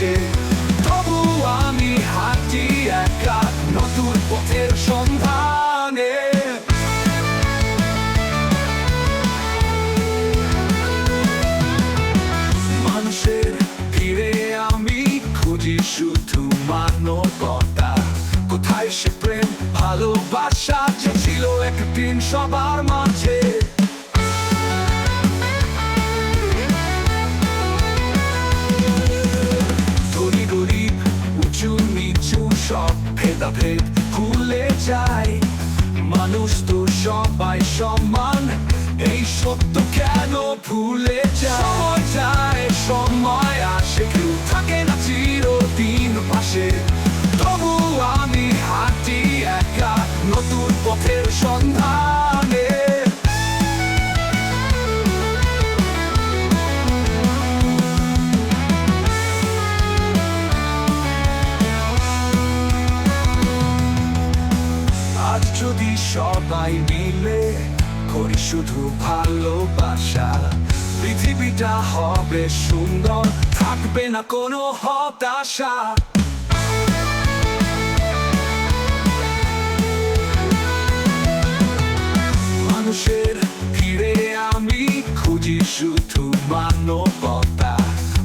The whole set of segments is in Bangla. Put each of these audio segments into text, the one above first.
পাশে তবু আমি হাঁটি একা নতুন পথের কোথায় সে ভালোবাসা ছিল একদিন সবার মাঝে? মানুষ তো সবাই সমান। এই সত্য কেন ভুলে যায় সবাই মিলে করি শুধু ভালোবাসা। পৃথিবীটা হবে সুন্দর, থাকবে না কোনো হতাশা। মানুষের ভিড়ে আমি খুঁজি শুধু মানবতা।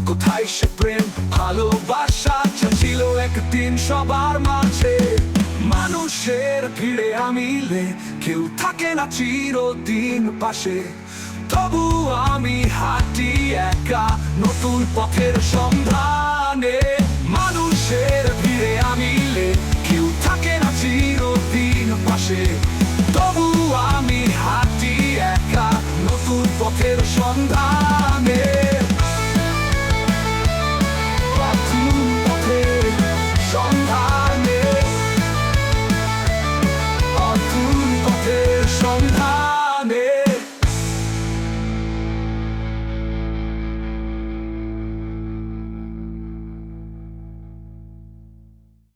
কোথায় সে প্রেম, ভালোবাসা? ছিল একদিন সবার মাঝে। মানুষের ভিড়ে আমিলে, কেউ থাকে না চিরদিন পাশে। তবু আমি হাঁটি একা নতুন পথের সন্ধানে।